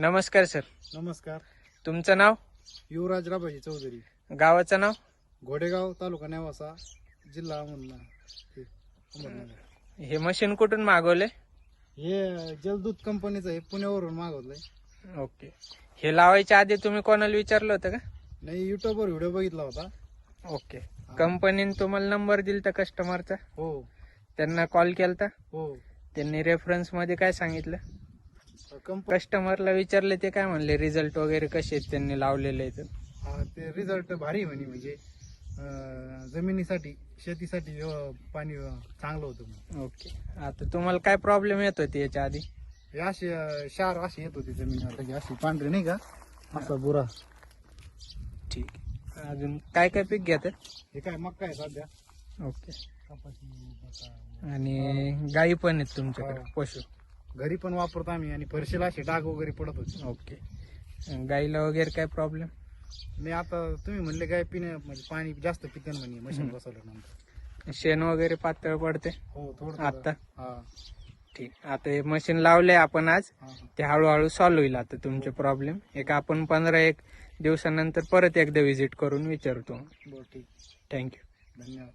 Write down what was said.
नमस्कार सर. नमस्कार. तुमचं नाव? युवराज राबाजी चौधरी. गावाचं नाव? घोडेगाव तालुका नेवासा जिल्हा अहमदनगर हे अहमदनगर हे मशीन कुठून मागवले हे जलदूत कंपनीचं आहे पुण्यावरून मागवलंय. ओके. हे लावायच्या आधी तुम्ही कोणाला विचारलं होतं का? नाही युट्यूबवर व्हिडिओ बघितला होता. ओके. कंपनीने तुम्हाला नंबर दिलता कस्टमरचा हो. त्यांना कॉल केलता? हो. त्यांनी रेफरन्समध्ये काय सांगितलं? कस्टमरला विचारले ते काय म्हणले रिझल्ट वगैरे कसे आहेत त्यांनी लावलेले आहेत? ते रिझल्ट भारी म्हणे म्हणजे अं, जमिनीसाठी शेतीसाठी अं, पाणी अं, चांगलं होतं म्हणे. ओके. आता तुम्हाला काय प्रॉब्लेम येत होती याच्या आधी? हे असे अं, क्षार असे येत होते जमिनीवर अशी पांढरे नाही का? असा बुरा. ठीक अजून काय काय पीक घेतात? हे काय मक्का आहे सध्या. ओके. कपाशी, मका. आणि गायी पण आहेत तुमच्याकडे हा. पशु. घरी पण वापरतो आम्ही आणि फरशीला असे डाग वगैरे पडत होते. ओके. गाईला वगैरे काय प्रॉब्लेम मी आता तुम्ही म्हणले काय पिणे म्हणजे पाणी जास्त पिते म्हणे मशीन बसवल्यानंतर. शेण वगैरे पातळ पडते? हो थोडं आता? हा. ठीक. आता हे मशीन लावले आपण आज. हा हा. ते हळूहळू सॉल्व्ह होईल आता तुमचे प्रॉब्लेम एक आपण पंधरा एक दिवसानंतर परत एकदा व्हिजिट करून विचारतो. थँक्यू धन्यवाद.